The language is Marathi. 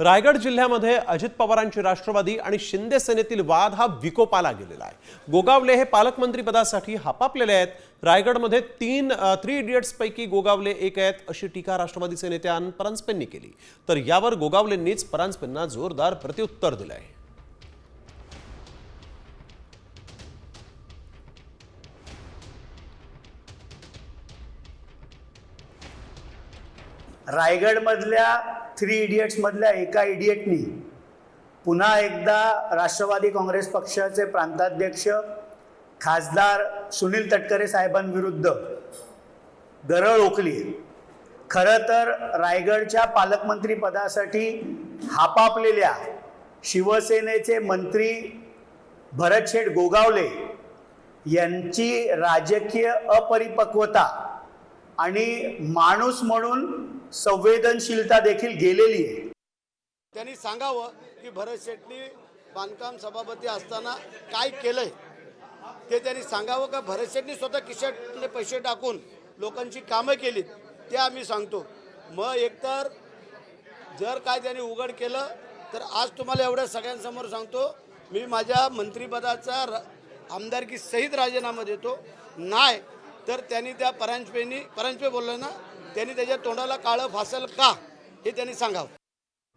रायगड जिल्ह्यामध्ये अजित पवारांची राष्ट्रवादी आणि शिंदे सेनेतील वाद हा विकोपाला गेलेला आहे. गोगावले हे पालकमंत्री पदासाठी हापापलेले आहेत. रायगडमध्ये तीन थ्री इडियट्स पैकी गोगावले एक आहेत अशी टीका राष्ट्रवादीचे नेत्या अन परांजपेंनी केली. तर यावर गोगावलेंनीच परांजपेंना जोरदार प्रत्युत्तर दिलं आहे रायगडमधल्या थ्री इडियट्समधल्या एका इडियटनी पुन्हा एकदा राष्ट्रवादी काँग्रेस पक्षाचे प्रांताध्यक्ष खासदार सुनील तटकरे साहेबांविरुद्ध गरळ ओकली. खरं तर रायगडच्या पालकमंत्री पदासाठी हापापलेल्या शिवसेनेचे मंत्री भरतशेठ गोगावले यांची राजकीय अपरिपक्वता आणि माणूस म्हणून संवेदनशीलता देखील गेलेली आहे. त्यांनी सांगावं की भरत शेट्टी बांधकाम सभापती असताना काय केलंय ते त्यांनी सांगावं का भरत शेट्टी स्वतः खिशातले पैसे टाकून लोकांची कामं केलीत ते आम्ही सांगतो. मग एकतर जर काय त्यांनी उघड केलं तर आज तुम्हाला एवढ्या सगळ्यांसमोर सांगतो मी माझ्या मंत्रिपदाचा र आमदारकी सहित राजीनामा देतो. नाही तर त्यांनी त्या परांजपेनी परांजपे बोललं ना त्यांनी त्याच्या तोंडाला काळं फासल का? हे त्यांनी सांगावं.